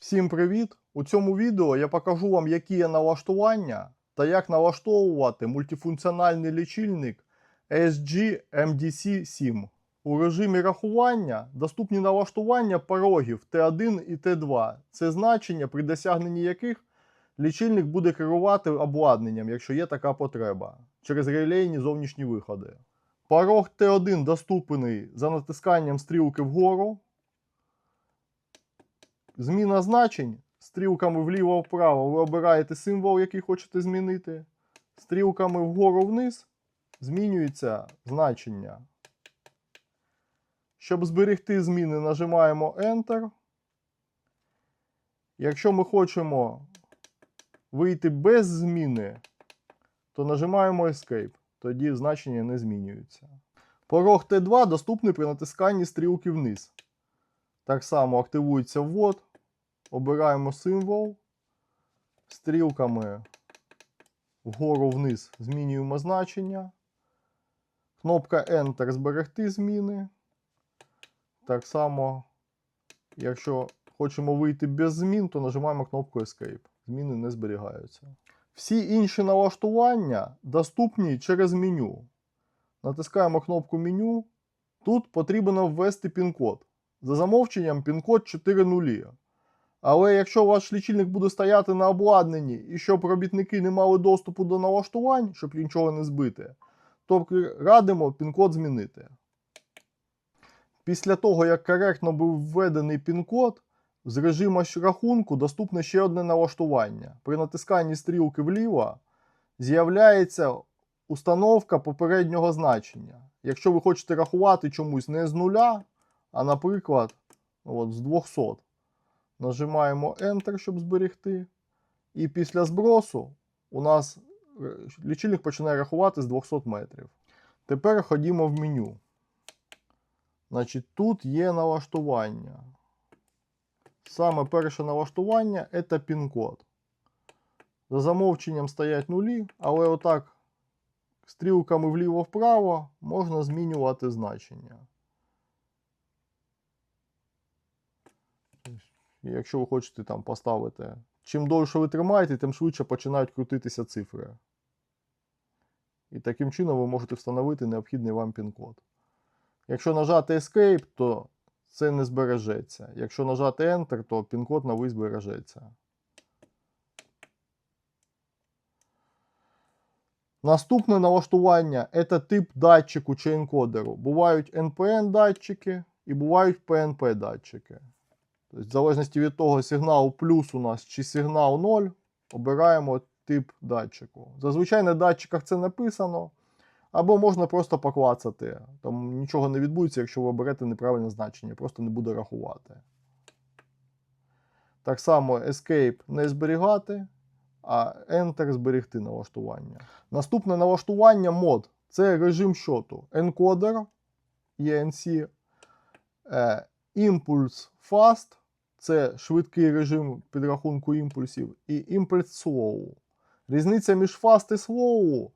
Всім привіт! У цьому відео я покажу вам, які є налаштування та як налаштовувати мультифункціональний лічильник SG MDC 7. У режимі рахування доступні налаштування порогів T1 і T2. Це значення, при досягненні яких лічильник буде керувати обладнанням, якщо є така потреба, через релейні зовнішні виходи. Порог T1 доступний за натисканням стрілки вгору. Зміна значень стрілками вліво-вправо ви обираєте символ, який хочете змінити. Стрілками вгору-вниз змінюється значення. Щоб зберегти зміни, нажимаємо Enter. Якщо ми хочемо вийти без зміни, то нажимаємо Escape. Тоді значення не змінюються. Порог T2 доступний при натисканні стрілки вниз. Так само активується ввод. Обираємо символ. Стрілками вгору вниз змінюємо значення. Кнопка Enter зберегти зміни. Так само, якщо хочемо вийти без змін, то нажимаємо кнопку Escape. Зміни не зберігаються. Всі інші налаштування доступні через меню. Натискаємо кнопку меню. Тут потрібно ввести пін-код. За замовченням пін-код 4 нулі. Але якщо ваш лічильник буде стояти на обладнанні і щоб робітники не мали доступу до налаштувань, щоб нічого не збити, то радимо пін-код змінити. Після того, як коректно був введений пін-код, з режиму рахунку доступне ще одне налаштування. При натисканні стрілки вліво з'являється установка попереднього значення. Якщо ви хочете рахувати чомусь не з нуля, а, наприклад, от, з 200. Нажимаємо Enter, щоб зберегти. І після збросу у нас е, лічильник починає рахувати з 200 метрів. Тепер ходімо в меню. Значить, тут є налаштування. Саме перше налаштування це пін-код. За замовченням стоять нулі, але отак стрілками вліво-вправо можна змінювати значення. І якщо ви хочете там поставити, чим довше ви тримаєте, тим швидше починають крутитися цифри. І таким чином ви можете встановити необхідний вам пін-код. Якщо нажати Escape, то це не збережеться. Якщо нажати Enter, то пін-код новий збережеться. Наступне налаштування це тип датчику чи енкодеру. Бувають NPN датчики і бувають PNP датчики. Тобто, в залежності від того, сигнал плюс у нас чи сигнал 0, обираємо тип датчику. Зазвичай на датчиках це написано. Або можна просто поклацати. Там нічого не відбудеться, якщо ви оберете неправильне значення, просто не буде рахувати. Так само Escape не зберігати, а Enter зберегти налаштування. Наступне налаштування мод це режим щоту. Encoder ENC, е, Impulse Fast це швидкий режим підрахунку імпульсів, і Impulse Slow. Різниця між Fast і Slow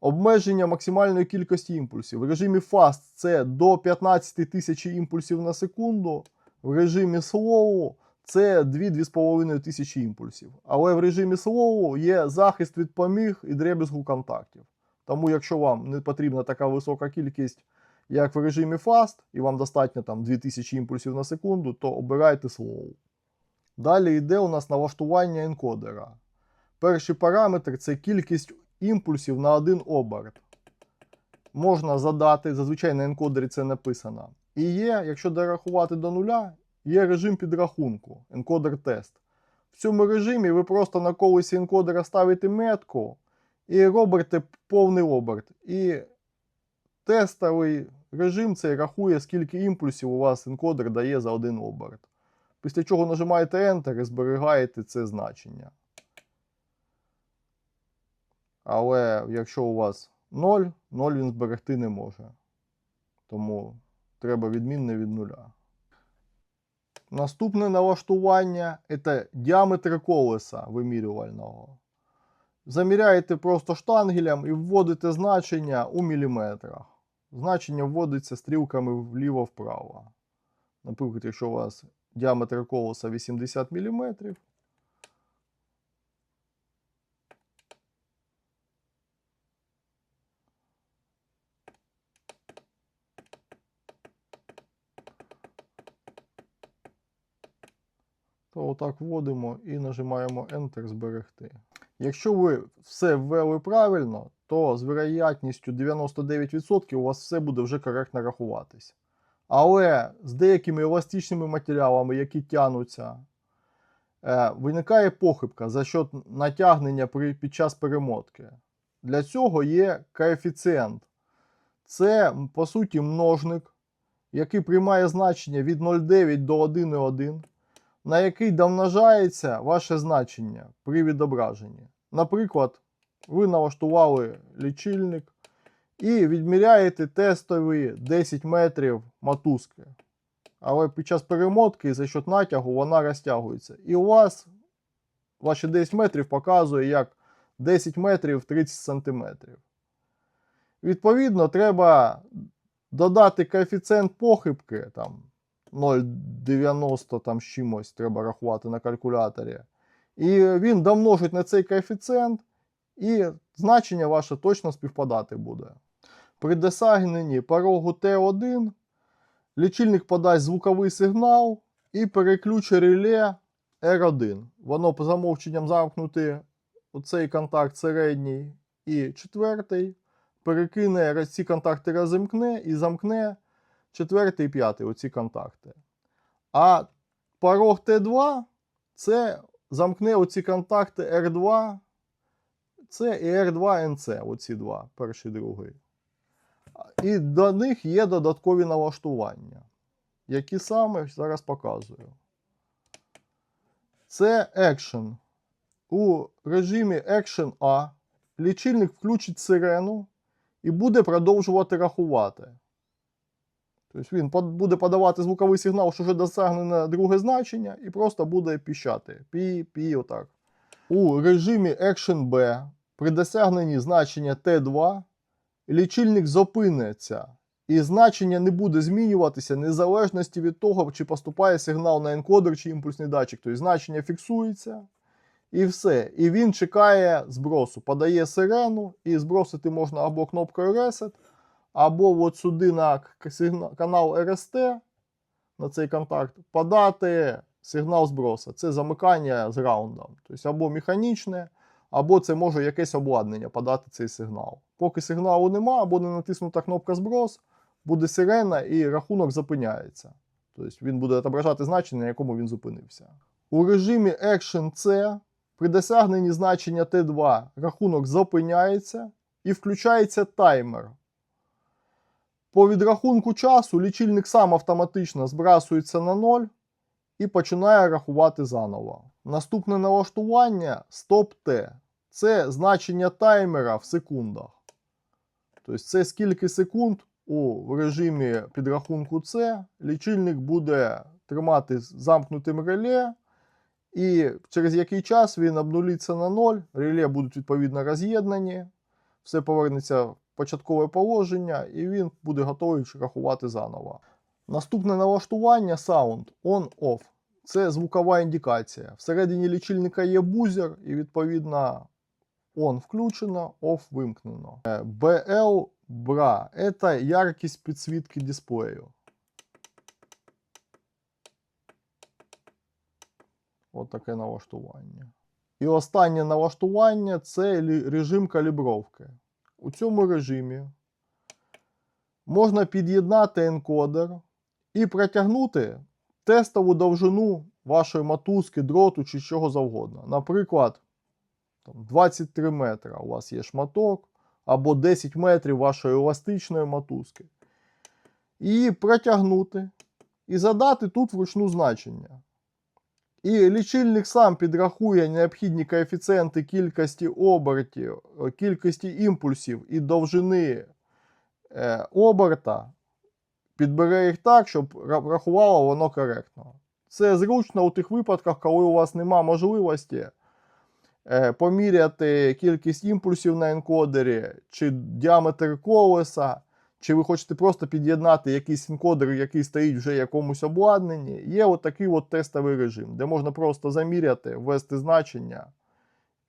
обмеження максимальної кількості імпульсів. В режимі Fast це до 15 тисяч імпульсів на секунду, в режимі Slow це 2-2,5 тисячі імпульсів. Але в режимі Slow є захист від поміг і дребезгу контактів. Тому, якщо вам не потрібна така висока кількість, як в режимі Fast, і вам достатньо там 2000 імпульсів на секунду, то обирайте Slow. Далі йде у нас налаштування енкодера. Перший параметр це кількість імпульсів на один оберт. Можна задати, зазвичай на енкодері це написано. І є, якщо дорахувати до нуля, є режим підрахунку, енкодер тест. В цьому режимі ви просто на колесі енкодера ставите метку і робите повний оберт. І тестовий режим цей рахує, скільки імпульсів у вас енкодер дає за один оберт. Після чого нажимаєте Enter і зберігаєте це значення. Але якщо у вас 0, 0 він зберегти не може. Тому треба відмінне від нуля. Наступне налаштування це діаметр колеса вимірювального. Заміряєте просто штангелем і вводите значення у міліметрах. Значення вводиться стрілками вліво-вправо. Наприклад, якщо у вас діаметр колеса 80 мм. То отак вводимо і нажимаємо Enter зберегти. Якщо ви все ввели правильно, то з вероятністю 99% у вас все буде вже коректно рахуватись. Але з деякими еластичними матеріалами, які тягнуться, е, виникає похибка за счет натягнення під час перемотки. Для цього є коефіцієнт. Це, по суті, множник, який приймає значення від 0,9 до 1,1 на який домножається ваше значення при відображенні. Наприклад, ви налаштували лічильник і відміряєте тестові 10 метрів мотузки. Але під час перемотки за счет натягу вона розтягується. І у вас ваші 10 метрів показує як 10 метрів 30 сантиметрів. Відповідно, треба додати коефіцієнт похибки там 0,90 там з чимось треба рахувати на калькуляторі. І він домножить на цей коефіцієнт, і значення ваше точно співпадати буде. При досягненні порогу Т1 лічильник подасть звуковий сигнал і переключить реле R1. Воно по замовченням замкнути оцей контакт середній і четвертий. Перекине ці контакти розімкне і замкне четвертий і п'ятий оці контакти. А порог Т2 це замкне оці контакти R2, це і R2NC, оці два, перший і другий. І до них є додаткові налаштування, які саме зараз показую. Це Action. У режимі Action A лічильник включить сирену і буде продовжувати рахувати. Тобто він буде подавати звуковий сигнал, що вже досягнене друге значення, і просто буде піщати. Пі, пі, отак. У режимі Action B при досягненні значення T2 лічильник зупиниться, і значення не буде змінюватися незалежності від того, чи поступає сигнал на енкодер чи імпульсний датчик. Тобто значення фіксується. І все. І він чекає збросу, подає сирену, і збросити можна або кнопкою Reset, або от сюди на канал РСТ, на цей контакт, подати сигнал зброса. Це замикання з раундом. Тобто або механічне, або це може якесь обладнання подати цей сигнал. Поки сигналу нема, або не натиснута кнопка зброс, буде сирена і рахунок зупиняється. Тобто він буде відображати значення, на якому він зупинився. У режимі Action C при досягненні значення T2 рахунок зупиняється і включається таймер. По відрахунку часу лічильник сам автоматично збрасується на 0 і починає рахувати заново. Наступне налаштування Stop-T. Це значення таймера в секундах. Тобто це скільки секунд у режимі підрахунку C лічильник буде тримати замкнутим реле, і через який час він обнулиться на 0, реле будуть відповідно роз'єднані, все повернеться в початкове положення, і він буде готовий рахувати заново. Наступне налаштування Sound On-Off. Це звукова індикація. Всередині лічильника є бузер, і відповідно on включено, off вимкнено. Е, BL BRA – це яркість підсвітки дисплею. От таке налаштування. І останнє налаштування це режим калібровки. У цьому режимі можна під'єднати енкодер і протягнути тестову довжину вашої мотузки, дроту чи чого завгодно. Наприклад, 23 метра у вас є шматок, або 10 метрів вашої еластичної мотузки. І протягнути, і задати тут вручну значення. І лічильник сам підрахує необхідні коефіцієнти кількості обертів, е, кількості імпульсів і довжини е, оберта, підбере їх так, щоб ра- рахувало воно коректно. Це зручно у тих випадках, коли у вас нема можливості е, поміряти кількість імпульсів на енкодері, чи діаметр колеса, чи ви хочете просто під'єднати якийсь енкодер, який стоїть вже в якомусь обладнанні, є отакий от тестовий режим, де можна просто заміряти, ввести значення,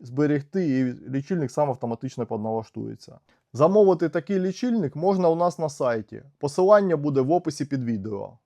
зберегти, і лічильник сам автоматично підналаштується. Замовити такий лічильник можна у нас на сайті. Посилання буде в описі під відео.